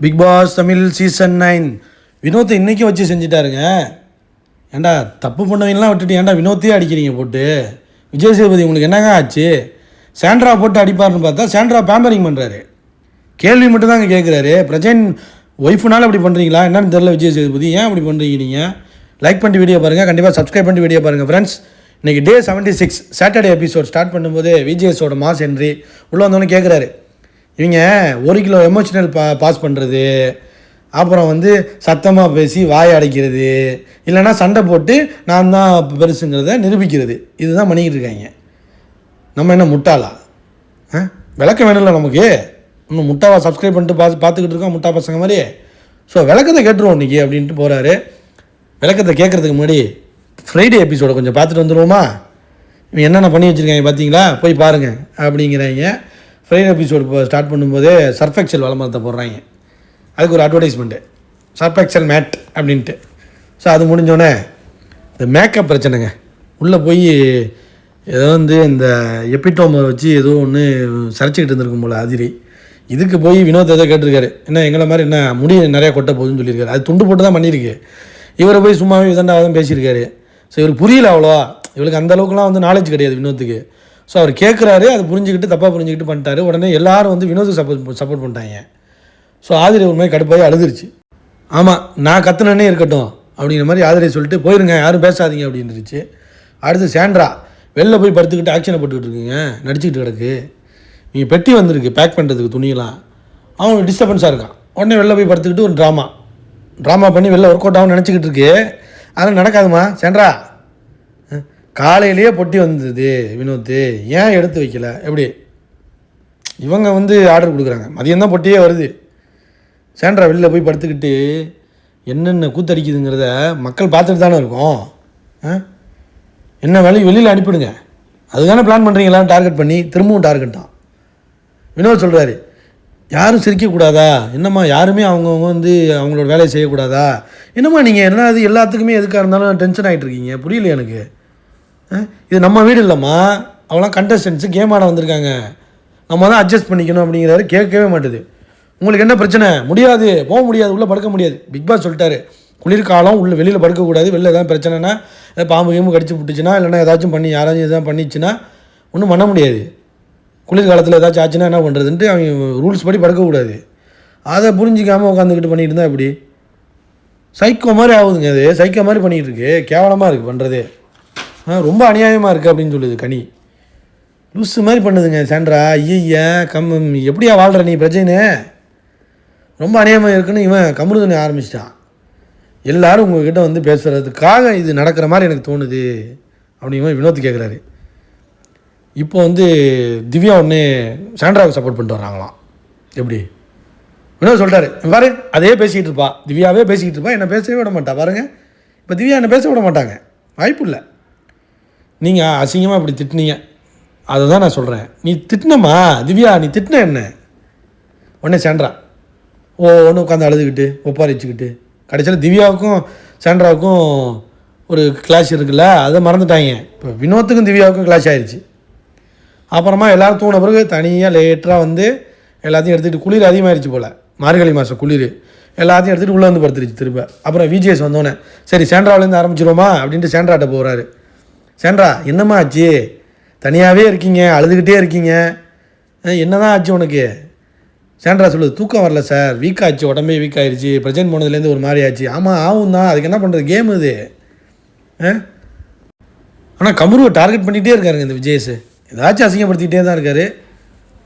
Bigg Boss Tamil season nine வினோத்தை இன்றைக்கி வச்சு செஞ்சிட்டாருங்க. ஏன்டா தப்பு பண்ணவங்கலாம் விட்டுட்டு ஏன்டா வினோத்தையே அடிக்கிறீங்க போட்டு? விஜய் சேதுபதி உங்களுக்கு என்னங்க ஆச்சு? சாண்ட்ரா போட்டு அடிப்பாருன்னு பார்த்தா சாண்ட்ரா பேம்பரிங் பண்ணுறாரு கேள்வி மட்டும் தாங்க கேட்குறாரு பிரஜன் ஒய்ஃபுனால அப்படி பண்ணுறீங்களா என்னன்னு தெரில விஜய் சேதுபதி. ஏன் அப்படி பண்ணுறீங்க நீங்கள் லைக் பண்ணிட்டு வீடியோ பாருங்கள் கண்டிப்பாக சப்ஸ்கிரைப் பண்ணிட்டு வீடியோ பாருங்கள் ஃப்ரெண்ட்ஸ் இன்றைக்கி day seventy six Saturday episode start பண்ணும்போது விஜேஸோட மாஸ் என்ட்ரி உள்ளே வந்தோன்னு கேட்குறாரு இவங்க ஒரு கிலோ எமோஷனல் பா பாஸ் பண்ணுறது அப்புறம் வந்து சத்தமாக பேசி வாய் அடைக்கிறது இல்லைன்னா சண்டை போட்டு நான் தான் பெருசுங்கிறத நிரூபிக்கிறது. இதுதான் பண்ணிக்கிட்டு இருக்காங்க. நம்ம என்ன முட்டாளா? ஆ? விளக்கம் வேணும்ல நமக்கு? இன்னும் முட்டாவா சப்ஸ்கிரைப் பண்ணிட்டு பார்த்து பார்த்துக்கிட்டு இருக்கோம் முட்டா பசங்க மாதிரி ஸோ விளக்கத்தை கேட்டுருவோம் இன்றைக்கி அப்படின்ட்டு போகிறாரு விளக்கத்தை கேட்குறதுக்கு முன்னாடி ஃப்ரைடே எபிசோடை கொஞ்சம் பார்த்துட்டு வந்துடுவோமா இவன் என்னென்ன பண்ணி வச்சுருக்காங்க பார்த்தீங்களா போய் பாருங்கள் அப்படிங்கிறாங்க. ஃப்ரைடே எபிசோடு இப்போ ஸ்டார்ட் பண்ணும்போதே சர்ஃபெக்சல் விளம்பரத்தை போடுறாங்க. அதுக்கு ஒரு அட்வர்டைஸ்மெண்ட்டு சர்ஃபெக்சல் மேட் அப்படின்ட்டு. ஸோ அது முடிஞ்சோடனே இந்த மேக்கப் பிரச்சனைங்க. உள்ளே போய் ஏதோ வந்து இந்த எப்பிட்டோமை வச்சு ஏதோ ஒன்று சரைச்சிக்கிட்டு இருந்திருக்கும் போல் அதிரி. இதுக்கு போய் வினோத் ஏதோ கேட்டிருக்காரு. என்ன எங்களை மாதிரி என்ன முடி நிறையா கொட்ட போகுதுன்னு சொல்லியிருக்காரு. அது துண்டு போட்டு தான் பண்ணியிருக்கு. இவரை போய் சும்மாவே இதண்டாவதும் பேசியிருக்காரு. ஸோ இவருக்கு புரியல அவ்வளோவா. இவளுக்கு அந்தளவுக்குலாம் வந்து நாலேஜ் கிடையாது வினோத்துக்கு. ஸோ அவர் கேட்குறாரு அது புரிஞ்சுக்கிட்டு தப்பாக புரிஞ்சுக்கிட்டு பண்ணிட்டாரு. உடனே எல்லாரும் வந்து வினோத்துக்கு சப்போர்ட் சப்போர்ட் பண்ணிட்டாங்க. ஸோ ஆதிரி ஒரு மாதிரி கடுப்பாகி அழுதுருச்சு. ஆமாம் நான் கத்துனே இருக்கட்டும் அப்படிங்கிற மாதிரி ஆதிரை சொல்லிட்டு போயிருங்க யாரும் பேசாதீங்க அப்படின்னுருச்சு அடுத்து சேண்ட்ரா வெளில போய் படுத்துக்கிட்டு ஆக்ஷனை போட்டுக்கிட்டு இருக்குங்க நடிச்சுக்கிட்டு கிடக்கு. நீங்கள் பெட்டி வந்திருக்கு பேக் பண்ணுறதுக்கு துணியெல்லாம். அவன் டிஸ்டர்பன்ஸாக இருக்கான். உடனே வெளில போய் படுத்துக்கிட்டு ஒரு ட்ராமா ட்ராமா பண்ணி வெளில ஒர்க் அவுட் ஆகும் நினச்சிக்கிட்டு இருக்கு. அதெல்லாம் நடக்காதுமா சாண்ட்ரா? காலையிலேயே பொட்டி வந்தது வினோத்து. ஏன் எடுத்து வைக்கல? எப்படி? இவங்க வந்து ஆர்டர் கொடுக்குறாங்க. மதியம் தான் பொட்டியே வருது. சேண்ட்ரா வெளியில் போய் படுத்துக்கிட்டு என்னென்ன கூத்தடிக்குதுங்கிறத மக்கள் பார்த்துட்டு தானே இருக்கும். ஆ? என்ன வேலையும் வெளியில் அனுப்பிடுங்க. அதுதானே பிளான் பண்ணுறீங்களா டார்கெட் பண்ணி திரும்பவும் டார்கெட் தான். வினோத் சொல்கிறாரு யாரும் சிரிக்கக்கூடாதா? என்னம்மா யாருமே அவங்கவுங்க வந்து அவங்களோட வேலையை செய்யக்கூடாதா? என்னம்மா நீங்கள் என்ன அது எல்லாத்துக்குமே எதுக்காக இருந்தாலும் டென்ஷன் ஆகிட்டு இருக்கீங்க? புரியல எனக்கு? இது நம்ம வீடு இல்லைம்மா. அவெல்லாம் கண்டஸ்டன்ஸு கேம் ஆட வந்திருக்காங்க. நம்ம தான் அட்ஜஸ்ட் பண்ணிக்கணும் அப்படிங்கிறாரு. கேட்கவே மாட்டுது. உங்களுக்கு என்ன பிரச்சனை? முடியாது. போக முடியாது. உள்ளே படுக்க முடியாது. பிக் பாஸ் சொல்லிட்டாரு. குளிர்காலம் உள்ளே வெளியில் படுக்கக்கூடாது வெளில ஏதாவது பிரச்சனைனா ஏதாவது பாம்பு கீம்பு கடிச்சு விட்டுச்சுன்னா இல்லைனா ஏதாச்சும் பண்ணி யாராச்சும் எதாவது பண்ணிச்சுன்னா ஒன்றும் பண்ண முடியாது. குளிர்காலத்தில் ஏதாச்சும் ஆச்சுன்னா என்ன பண்ணுறதுன்ட்டு அவங்க ரூல்ஸ் படி படுக்கக்கூடாது அதை புரிஞ்சிக்காமல் உட்காந்துக்கிட்டு பண்ணிட்டு இருந்தால் எப்படி? சைக்கோ மாதிரி ஆகுதுங்க அது. சைக்கோ மாதிரி பண்ணிகிட்டு இருக்கு. கேவலமாக இருக்குது பண்ணுறது ரொம்ப அநியாயமாக இருக்குது அப்படின்னு சொல்லுது கனி. லூஸு மாதிரி பண்ணுதுங்க சாண்ட்ரா. ஐய கம் எப்படியா வாழ்கிற நீ பிரச்சனை ரொம்ப அநியாயமாக இருக்குன்னு இவன் கமருதனை ஆரம்பிச்சிட்டான். எல்லாரும் உங்ககிட்ட வந்து பேசுகிறதுக்காக இது நடக்கிற மாதிரி எனக்கு தோணுது அப்படின்னு வினோத் கேட்குறாரு இப்போ வந்து திவ்யா ஒன்று சாண்ட்ராவுக்கு சப்போர்ட் பண்ணிட்டு வர்றாங்களாம். எப்படி? வினோத் சொல்லிட்டாரு பாரு அதே பேசிக்கிட்டு இருப்பா. திவ்யாவே பேசிக்கிட்டு இருப்பா. என்னை பேசவே விட மாட்டா. பாருங்க. இப்போ திவ்யா என்னை பேச விட மாட்டாங்க. வாய்ப்பு இல்லை. நீங்கள் அசிங்கமாக இப்படி திட்டுனீங்க. அதை தான் நான் சொல்கிறேன் நீ திட்டினம்மா திவ்யா நீ திட்டின என்ன? உடனே சாண்ட்ரா. ஓ ஒன்று உட்காந்து அழுதுகிட்டு ஒப்பாரிச்சுக்கிட்டு. கடைசியில் திவ்யாவுக்கும் சாண்ட்ராவுக்கும் ஒரு கிளாஷ் இருக்குல்ல அதை மறந்துட்டாங்க. இப்போ வினோத்துக்கும் திவ்யாவுக்கும் கிளாஷ் ஆயிடுச்சு அப்புறமா எல்லோரும் தூண பிறகு தனியாக லேட்டராக வந்து எல்லாத்தையும் எடுத்துகிட்டு குளிர் அதிகமாகிடுச்சு போல். மார்கழி மாதம் குளிர். எல்லாத்தையும் எடுத்துகிட்டு உள்ளே வந்து படுத்துருச்சு திரும்ப. அப்புறம் விஜிஎஸ் வந்தோடனே சரி சேண்ட்ராவிலேருந்து ஆரம்பிச்சிருவோமா? அப்படின்ட்டு சேண்ட்ராட்ட போகிறாரு சேண்ட்ரா என்னம்மா ஆச்சு? தனியாகவே இருக்கீங்க அழுதுகிட்டே இருக்கீங்க. என்ன தான் ஆச்சு உனக்கு? சேன்றா சொல்லுது தூக்கம் வரல சார். வீக் ஆச்சு உடம்பே வீக் ஆயிடுச்சு ப்ரெசென்ட் போனதுலேருந்து ஒரு மாதிரி ஆச்சு. ஆமாம் ஆகும் தான் அதுக்கு என்ன பண்ணுறது கேம் இது. ஆனால் கமருவை டார்கெட் பண்ணிகிட்டே இருக்காருங்க இந்த விஜயஸ் ஏதாச்சும் அசிங்கப்படுத்திக்கிட்டே தான் இருக்காரு.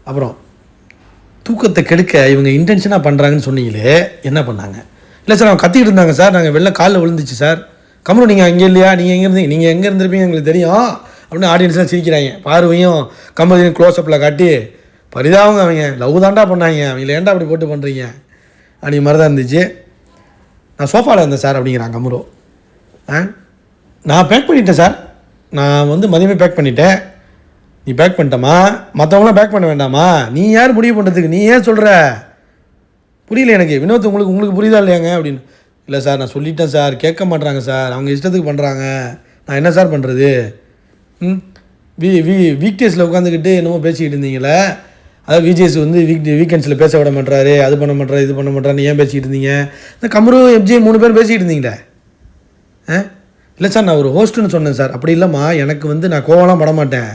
அப்புறம் தூக்கத்தை கெடுக்க இவங்க இன்டென்ஷனாக பண்ணுறாங்கன்னு சொன்னீங்களே என்ன பண்ணாங்க? இல்லை சார் அவங்க கத்திக்கிட்டு இருந்தாங்க சார். நாங்கள் வெளில காலில் விழுந்துச்சு சார். கமரு நீங்கள் அங்கே இல்லையா? நீங்கள் எங்கே இருந்தீங்க நீங்கள் எங்கே இருந்திருப்பீங்க எங்களுக்கு தெரியும். அப்படின்னு ஆடியன்ஸ்லாம் சிரிக்கிறாங்க. பார்வையும் கமலையும் க்ளோஸ்அப்பில் காட்டி பரிதாபங்க அவங்க. லவ் தாண்டா பண்ணாங்க. அவங்கள ஏன்டா அப்படி போட்டு பண்ணுறீங்க அப்படி மாதிரி தான் இருந்துச்சு. நான் சோஃபாவில் இருந்தேன் சார் அப்படிங்கிறான் கமரு ஆ? நான் பேக் பண்ணிட்டேன் சார். நான் வந்து மதியமே பேக் பண்ணிட்டேன். நீ பேக் பண்ணிட்டமா? மற்றவங்களாம் பேக் பண்ண வேண்டாமா? நீ யார் முடிவு பண்ணுறதுக்கு நீ ஏன் சொல்கிற புரியல எனக்கு. வினோத் உங்களுக்கு உங்களுக்கு புரியுதா இல்லையாங்க? அப்படின்னு. இல்லை சார் நான் சொல்லிட்டேன் சார். கேட்க மாட்றாங்க சார். அவங்க இஷ்டத்துக்கு பண்ணுறாங்க நான் என்ன சார் பண்ணுறது ம்? வீ வீ வீக் டேஸில் உட்காந்துக்கிட்டு என்னமோ பேசிக்கிட்டு இருந்தீங்களே? அதாவது விஜேஸ் வந்து வீக் வீக்கெண்ட்ஸில் பேச விட மாட்டாரு அது பண்ண மாட்டாரு இது பண்ண மாட்டாருன்னு ஏன் பேசிக்கிட்டு இருந்தீங்க? இந்த கமரு எப்ஜே மூணு பேர் பேசிக்கிட்டு இருந்தீங்களே? ஆ? இல்லை சார் நான் ஒரு ஹோஸ்ட்டுன்னு சொன்னேன் சார். அப்படி இல்லைம்மா எனக்கு வந்து நான் கோவம்லாம் பட மாட்டேன்.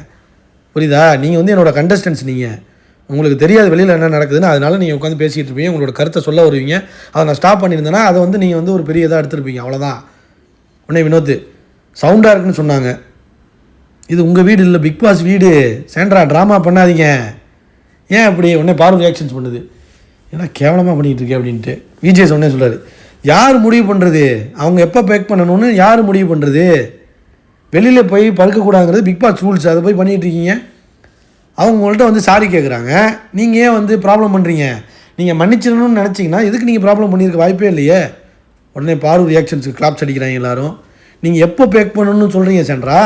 புரியுதா? நீங்கள் வந்து என்னோட கண்டஸ்டன்ஸ் நீங்கள் உங்களுக்கு தெரியாது வெளியில் என்ன நடக்குதுன்னு அதனால் நீங்கள் உட்காந்து பேசிகிட்டு இருப்பீங்க. உங்களோட கருத்தை சொல்ல வருவீங்க. அதை நான் ஸ்டாப் பண்ணியிருந்தேன்னா அதை வந்து நீங்கள் வந்து ஒரு பெரிய இதாக எடுத்துருப்பீங்க. அவ்வளோதான் உடனே வினோத் சவுண்டாக இருக்குன்னு சொன்னாங்க. இது உங்கள் வீடு இல்லை பிக் பாஸ் வீடு. சேண்ட்ரா ட்ராமா பண்ணாதீங்க. ஏன் அப்படி? உடனே பார்வ ரியாக்ஷன்ஸ் பண்ணுது. ஏன்னா கேவலமாக பண்ணிகிட்டு இருக்கேன் அப்படின்ட்டு. விஜய் சொன்னே சொல்கிறார் யார் முடிவு பண்ணுறது அவங்க எப்போ பேக் பண்ணணும்னு யார் முடிவு பண்ணுறது வெளியில் போய் பறக்கக்கூடாதுங்கிறது பிக் பாஸ் ரூல்ஸ் அதை போய் பண்ணிகிட்டு இருக்கீங்க. அவங்க உங்கள்கிட்ட வந்து சாரி கேட்குறாங்க நீங்கள் ஏன் வந்து ப்ராப்ளம் பண்ணுறீங்க நீங்கள் மன்னிச்சிடணும்னு நினச்சிங்கன்னா எதுக்கு நீங்கள் ப்ராப்ளம் பண்ணியிருக்க வாய்ப்பே இல்லையே? உடனே பாரு ரியாக்ஷன்ஸுக்கு கிளாப்ஸ் அடிக்கிறாங்க எல்லோரும். நீங்கள் எப்போ பேக் பண்ணணும்னு சொல்கிறீங்க சென்ட்ரா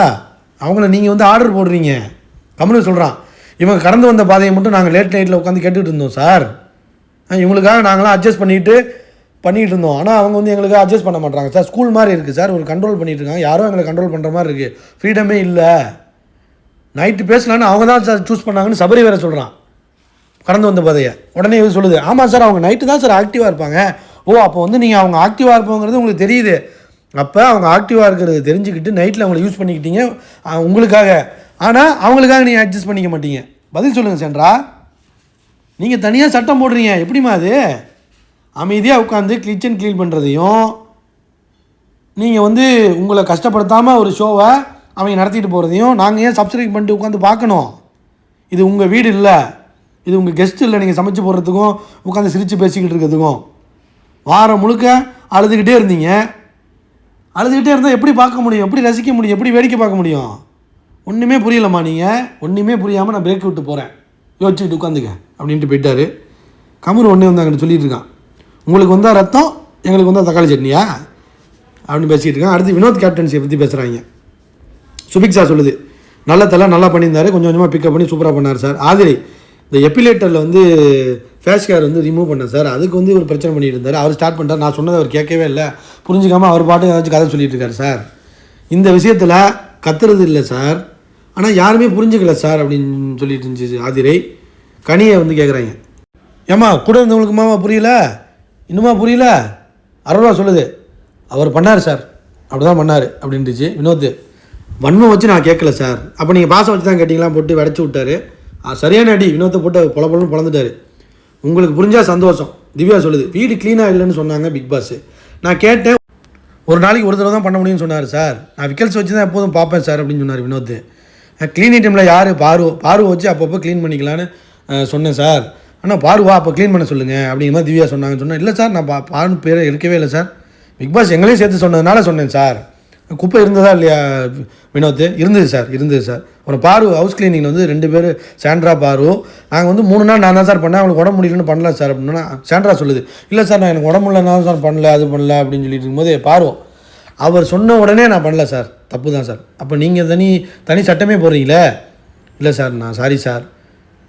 அவங்கள நீங்கள் வந்து ஆர்டர் போடுறீங்க. கம்பெனி சொல்கிறான் இவங்க கடந்து வந்த பாதையை மட்டும் நாங்கள் லேட் நைட்டில் உட்காந்து கேட்டுகிட்டு இருந்தோம் சார். ஆ, இவங்களுக்காக நாங்களாம் அட்ஜஸ்ட் பண்ணிட்டு பண்ணிகிட்டு இருந்தோம். ஆனால் அவங்க வந்து எங்களுக்கு அட்ஜஸ்ட் பண்ண மாட்டாங்க சார் ஸ்கூல் மாதிரி இருக்குது சார். ஒரு கண்ட்ரோல் பண்ணிகிட்டு இருக்காங்க. யாரும் எங்களை கண்ட்ரோல் பண்ணுற மாதிரி இருக்குது ஃப்ரீடமே இல்லை. நைட்டு பேசலான்னு அவங்க தான் சார் சூஸ் பண்ணாங்கன்னு சபரி வேற சொல்கிறான் கடந்து வந்த பாதையை. உடனே இது சொல்லுது ஆமாம் சார் அவங்க நைட்டு தான் சார் ஆக்டிவாக இருப்பாங்க. ஓ அப்போ வந்து நீங்கள் அவங்க ஆக்டிவாக இருப்பாங்கிறது உங்களுக்கு தெரியுது. அப்போ அவங்க ஆக்டிவாக இருக்கிறது தெரிஞ்சுக்கிட்டு நைட்டில் அவங்கள யூஸ் பண்ணிக்கிட்டீங்க உங்களுக்காக. ஆனால் அவங்களுக்காக நீங்கள் அட்ஜஸ்ட் பண்ணிக்க மாட்டீங்க. பதில் சொல்லுங்கள் சென்றா. நீங்கள் தனியாக சட்டம் போடுறீங்க. எப்படிம்மா அது? அமைதியாக உட்காந்து கிச்சன் க்ளீன் பண்ணுறதையும் நீங்கள் வந்து உங்களை கஷ்டப்படுத்தாமல் ஒரு ஷோவை அவங்க நடத்திட்டு போகிறதையும் நாங்கள் ஏன் சப்ஸ்கிரைப் பண்ணிட்டு உட்காந்து பார்க்கணும்? இது உங்கள் வீடு இல்லை. இது உங்கள் கெஸ்ட் இல்லை. நீங்கள் சமைச்சு போடுறதுக்கும் உட்காந்து சிரித்து பேசிக்கிட்டு இருக்கிறதுக்கும். வாரம் முழுக்க அழுதுகிட்டே இருந்தீங்க. அழுதுகிட்டே இருந்தால் எப்படி பார்க்க முடியும்? எப்படி ரசிக்க முடியும்? எப்படி வேடிக்கை பார்க்க முடியும்? ஒன்றுமே புரியலம்மா நீங்கள் ஒன்றுமே புரியாமல் நான் பிரேக் விட்டு போகிறேன் யோசிச்சுட்டு உட்காந்துக்க. அப்படின்ட்டு போயிட்டாரு. கமர் ஒன்றே வந்து அங்கிட்டு சொல்லிட்டு இருக்கான். உங்களுக்கு வந்தால் ரத்தம் எங்களுக்கு வந்தால் தக்காளி சட்னியா? அப்படின்னு பேசிக்கிட்டு இருக்கான். அடுத்து வினோத் கேப்டன்சியை பற்றி பேசுகிறாங்க சுபிக்ஷா சொல்லுது. நல்ல தலை நல்லா பண்ணியிருந்தாரு. கொஞ்சம் கொஞ்சமாக பிக்கப் பண்ணி சூப்பராக பண்ணார் சார். ஆதிரி இந்த எப்பிலேட்டரில் வந்து ஃபேஸ் கேர் வந்து ரிமூவ் பண்ணேன் சார். அதுக்கு வந்து ஒரு பிரச்சனை பண்ணிட்டு இருந்தார். அவர் ஸ்டார்ட் பண்ணிட்டார். நான் சொன்னதை அவர் கேட்கவே இல்லை. புரிஞ்சுக்காம அவர் பாட்டு ஏதாச்சும் கதை சொல்லிட்டு இருக்காரு சார். இந்த விஷயத்தில் கத்துறது இல்லை சார். ஆனால் யாருமே புரிஞ்சுக்கல சார் அப்படின்னு சொல்லிட்டு இருந்துச்சு ஆதிரை. கனியை வந்து கேட்குறாங்க ஏம்மா கூட இருந்தவங்களுக்கு மாமா புரியல? இன்னுமா புரியல? அறுபா சொல்லுது. அவர் பண்ணார் சார். அப்படி தான் பண்ணார் அப்படின்ட்டுச்சு வினோத் வன்மம் வச்சு நான் கேட்கல சார் அப்போ நீங்கள் பாசம் வச்சு தான் கேட்டிங்களா போட்டு விடச்சி விட்டாரு. சரியான அடி. வினோத்தை போட்டு பொல பொலன்னு பிறந்துட்டாரு உங்களுக்கு புரிஞ்சால் சந்தோஷம். திவ்யா சொல்லுது வீடு க்ளீனாக இல்லைன்னு சொன்னாங்க பிக் பாஸ் நான் கேட்டேன் ஒரு நாளைக்கு ஒரு தடவை தான் பண்ண முடியும்னு சொன்னார் சார் நான் விக்கல்ஸ் வச்சு தான் எப்போதும் பார்ப்பேன் சார் அப்படின்னு சொன்னார் வினோத் க்ளீன் டைமில் யார்? பாரு பாரு வச்சு அப்பப்போ க்ளீன் பண்ணிக்கலான்னு சொன்னேன் சார் ஆனால் பாருவா அப்போ க்ளீன் பண்ண சொல்லுங்கள் அப்படிங்கிற மாதிரி திவ்யா சொன்னாங்கன்னு சொன்னேன். இல்லை சார் நான் பா பாருன்னு பேர் எடுக்கவே இல்லை சார் பிக் பாஸ் எங்களையும் சேர்த்து சொன்னதுனால சொன்னேன் சார் குப்பை இருந்ததா இல்லையா வினோத்? இருந்தது சார் இருந்தது சார். அப்புறம் பாரு ஹவுஸ் கிளீனிங் வந்து ரெண்டு பேர் சாண்ட்ரா பாரு. நாங்கள் வந்து மூணு நாள் நான் தான் சார் பண்ணேன். அவங்களுக்கு உடம்பு முடியலன்னு பண்ணல சார் அப்படின்னா சாண்ட்ரா சொல்லுது. இல்லை சார் நான் எனக்கு உடம்பு இல்லைனா சார் பண்ணல அது பண்ணல அப்படின்னு சொல்லிட்டு இருக்கும்போது பாரு அவர் சொன்ன உடனே நான் பண்ணல சார். தப்பு தான் சார். அப்போ நீங்கள் தனி தனி சட்டமே போடுறீங்களே? இல்லை சார் நான் சாரி சார்.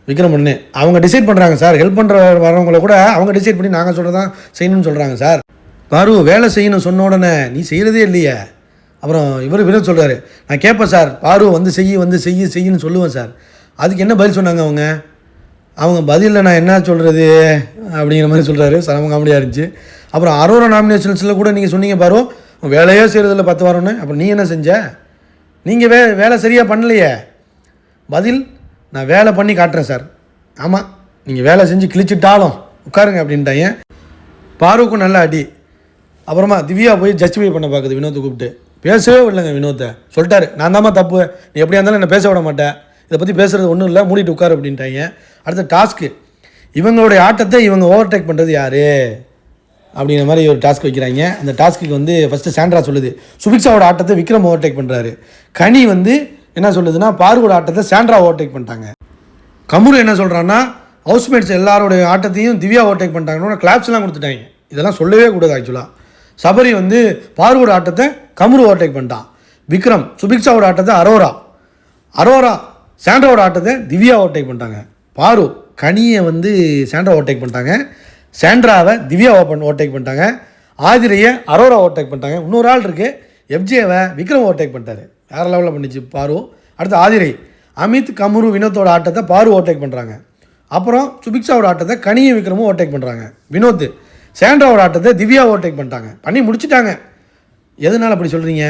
விக்ரம் பண்ணு அவங்க டிசைட் பண்ணுறாங்க சார். ஹெல்ப் பண்ணுற வரவங்கள கூட அவங்க டிசைட் பண்ணி நாங்கள் சொல்கிறதான் செய்யணும்னு சொல்கிறாங்க சார். பாரு வேலை செய்யணும் சொன்ன உடனே நீ செய்கிறதே இல்லையே. அப்புறம் இவர் வினோத் சொல்கிறாரு நான் கேட்பேன் சார் பாரு வந்து செய்யி வந்து செய்யி செய்யின்னு சொல்லுவேன் சார். அதுக்கு என்ன பதில் சொன்னாங்க அவங்க? அவங்க பதிலில் நான் என்ன சொல்கிறது அப்படிங்கிற மாதிரி சொல்கிறாரு சரம காமெடியாக இருந்துச்சு. அப்புறம் அரோரா நாமினேஷன்ஸில் கூட நீங்கள் சொன்னீங்க பாரு வேலையே செய்கிறதில்ல பத்து வாரம்னு. அப்புறம் நீ என்ன செஞ்ச? நீங்கள் வே வேலை சரியாக பண்ணலையே. பதில் நான் வேலை பண்ணி காட்டுறேன் சார். ஆமாம் நீங்கள் வேலை செஞ்சு கிழிச்சிட்டாலும் உட்காருங்க அப்படின்ட்டாங்க. பாருக்கும் நல்ல அடி. அப்புறமா திவ்யா போய் ஜஸ்டிஃபை பண்ண பார்க்குது வினோத்தை கூப்பிட்டு. பேசவே விடலங்க வினோத்தை. சொல்லிட்டாரு நான் தாம்மா தப்பு. நீ எப்படியா இருந்தாலும் என்னை பேச விட மாட்டேன். இதை பற்றி பேசுகிறது ஒன்றும் இல்லை மூடிட்டு உட்காரு அப்படின்ட்டாங்க. அடுத்த டாஸ்க்கு இவங்களுடைய ஆட்டத்தை இவங்க ஓவர்டேக் பண்ணுறது யார்? அப்படிங்கிற மாதிரி ஒரு டாஸ்க் வைக்கிறாங்க. அந்த டாஸ்க்கு வந்து ஃபஸ்ட்டு சாண்ட்ரா சொல்லுது சுபிக்ஷாவோட ஆட்டத்தை விக்ரம் ஓவர்டேக் பண்ணுறாரு கனி வந்து என்ன சொல்லுதுன்னா பார்வோட ஆட்டத்தை சாண்ட்ரா ஓவர்டேக் பண்ணிட்டாங்க. கமுரு என்ன சொல்கிறான்னா ஹவுஸ்மேட்ஸ் எல்லாரோடைய ஆட்டத்தையும் திவ்யா ஓவர்டேக் பண்ணிட்டாங்கன்னு கிளாப்ஸ்லாம் கொடுத்துட்டாங்க. இதெல்லாம் சொல்லவே கூடாது ஆக்சுவலாக சபரி வந்து பார்வோட ஆட்டத்தை கமுரு ஓவர்டேக் பண்ணிட்டான். விக்ரம் சுபிக்ஷாவோட ஆட்டத்தை அரோரா. அரோரா சாண்ட்ராவோட ஆட்டத்தை திவ்யா ஓவர்டேக் பண்ணிட்டாங்க. பாரு கனியை வந்து சாண்ட்ரா ஓவர்டேக் பண்ணிட்டாங்க. சாண்ட்ராவை திவ்யா ஓப்பன் ஓவர்டேக் பண்ணிட்டாங்க. ஆதிரையை அரோரா ஓவர்டேக் பண்ணிட்டாங்க. இன்னொரு ஆள் இருக்குது எஃப்ஜேவை விக்ரம் ஓவர்டேக் பண்ணிட்டாரு. வேறு லெவலில் பண்ணிச்சு பாரு. அடுத்து ஆதிரை. அமித் கமுரு வினோத்தோட ஆட்டத்தை பாரு ஓவர்டேக் பண்ணுறாங்க அப்புறம் சுபிக்ஷாவோட ஆட்டத்தை கனியும் விக்ரமும் ஓவர்டேக் பண்ணுறாங்க வினோத் சேண்ட்ராவோட ஆட்டத்தை திவ்யா ஓவர்டேக் பண்ணிட்டாங்க. பண்ணி முடிச்சிட்டாங்க. எதனால் அப்படி சொல்கிறீங்க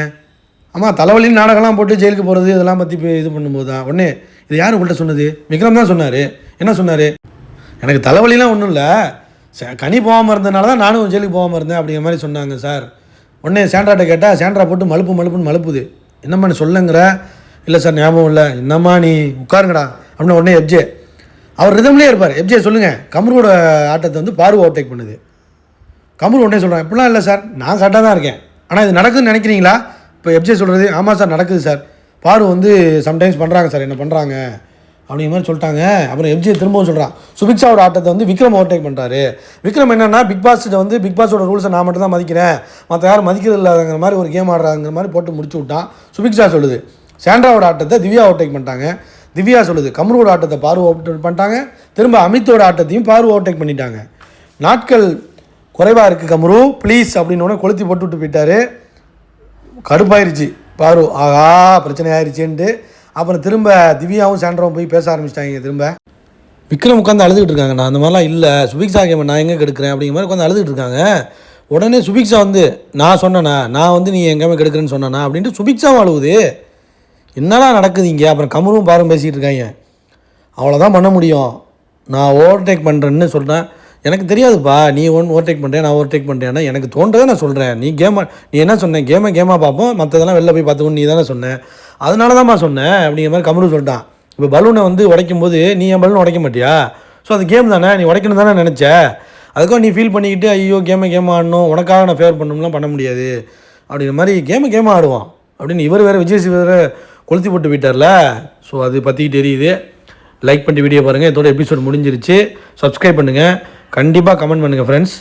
ஆமாம் தலைவலின்னு நாடகம்லாம் போட்டு ஜெயிலுக்கு போகிறது இதெல்லாம் பற்றி இது பண்ணும்போது? தான் உடனே இது யார் உங்கள்கிட்ட சொன்னது? விக்ரம் தான் சொன்னார். என்ன சொன்னார்? எனக்கு தலைவலிலாம் ஒன்றும் இல்லை. கனி போகாமல் இருந்தனால தான் நானும் ஜெயிலுக்கு போகாமல் இருந்தேன் அப்படிங்கிற மாதிரி சொன்னாங்க சார். உடனே சேண்ட்ராட்ட கேட்டால் சேண்ட்ரா போட்டு மழுப்பு மழுப்புன்னு மழுப்புது. என்னம்மா நீ சொல்லுங்கிற? இல்லை சார் ஞாபகம் இல்லை. என்னம்மா நீ உட்காருங்கடா. அப்படின்னு உடனே எப்ஜே அவர் ரிதம்லேயே இருப்பார். எப்ஜே சொல்லுங்கள் கமரோட ஆட்டத்தை வந்து பார்வை ஓவர்டேக் பண்ணுது. கமல் உடனே சொல்கிறான் இப்படிலாம் இல்லை சார் நான் கரெக்டாக தான் இருக்கேன். ஆனால் இது நடக்குதுன்னு நினைக்கிறீங்களா? இப்போ எப்ஜே சொல்கிறது ஆமாம் சார் நடக்குது சார். பாரு வந்து சம்டைம்ஸ் பண்ணுறாங்க சார் என்ன பண்ணுறாங்க அப்படிங்கிற மாதிரி சொல்லிட்டாங்க. அப்புறம் எப்ஜே திரும்பவும் சொல்கிறான் சுபிக்ஷாவோட ஆட்டத்தை வந்து விக்ரம் ஓவர்டேக் பண்ணுறாரு விக்ரம் என்னன்னா பிக் பாஸ் வந்து பிக் பாஸோட ரூல்ஸை நான் மட்டும் தான் மதிக்கிறேன். மற்ற யாரும் மதிக்கிறது இல்லாதங்கிற மாதிரி ஒரு கேம் ஆடுறாங்கிற மாதிரி போட்டு முடிச்சு விட்டான். சுபிக்ஷா சொல்லுது சாண்ட்ராவோட ஆட்டத்தை திவ்யா ஓவர்டேக் பண்ணிட்டாங்க. திவ்யா சொல்லுது கமரோட ஆட்டத்தை பார்வை ஓவர்டேக் பண்ணிட்டாங்க. திரும்ப அமித்தோட ஆட்டத்தையும் பார்வை ஓவர்டேக் பண்ணிட்டாங்க. நாட்கள் குறைவாக இருக்குது கமரு. ப்ளீஸ் அப்படின்னு கொளுத்தி போட்டு விட்டு போயிட்டாரு. கடுப்பாயிருச்சு. பாரு ஆகா பிரச்சனை ஆயிடுச்சுன்ட்டு அப்புறம் திரும்ப திவ்யாவும் சாண்ட்ராவும் போய் பேச ஆரம்பிச்சிட்டாங்க திரும்ப. விக்ரம் உட்காந்து அழுதுகிட்டு இருக்காங்க நான் அந்த மாதிரிலாம் இல்லை. சுபிக்ஷா கேம் நான் எங்கே கெடுக்கிறேன் அப்படிங்கிற மாதிரி உட்காந்து அழுதுகிட்டு இருக்காங்க. உடனே சுபிக்ஷா வந்து நான் சொன்னேண்ணா. நான் வந்து நீ எங்கேயுமே கெடுக்கிறேன்னு சொன்னேண்ணா. அப்படின்ட்டு சுபிக்ஷாவும் அழுகுது என்னடா நடக்குது இங்கே? அப்புறம் கமரும் பாரும் பேசிகிட்டு இருக்காங்க. அவ்வளோதான் பண்ண முடியும். நான் ஓவர்டேக் பண்ணுறேன்னு சொல்கிறேன் எனக்கு தெரியாதுப்பா நீ ஒன் ஓவர்டேக் பண்ணுறேன் நான் ஓவர்டேக் பண்ணுறேன்னா எனக்கு தோன்றதை நான் சொல்கிறேன் நீ கேமை நீ என்ன சொன்ன? கேமை கேமாக பார்ப்போம். மற்றதெல்லாம் வெளில போய் பார்த்துக்கணும் நீ தானே சொன்னேன் அதனால தான்மா சொன்னேன் அப்படிங்கிற மாதிரி கமரு சொல்லிட்டான். இப்போ பலூனை வந்து உடைக்கும் போது நீ என் பலூன் உடைக்க மாட்டியா? ஸோ அது கேம் தானே நீ உடைக்கணும் தானே நினச்ச. அதுக்கும் நீ ஃபீல் பண்ணிக்கிட்டு ஐயோ கேமை கேம் ஆடணும் உனக்காக நான் ஃபேவர் பண்ணணும்லாம் பண்ண முடியாது. அப்படிங்கிற மாதிரி கேமை கேம் ஆடுவான். அப்படின்னு இவர் வேறு விஜய் சிவ வேறு கொளுத்தி போட்டு விட்டார்ல ஸோ அது பற்றிக்கிட்டு தெரியுது. லைக் பண்ணிட்டு வீடியோ பாருங்கள் இதோட எபிசோட் முடிஞ்சிருச்சு. சப்ஸ்கிரைப் பண்ணுங்கள் கண்டிப்பாக கமெண்ட் பண்ணுங்கள் ஃப்ரெண்ட்ஸ்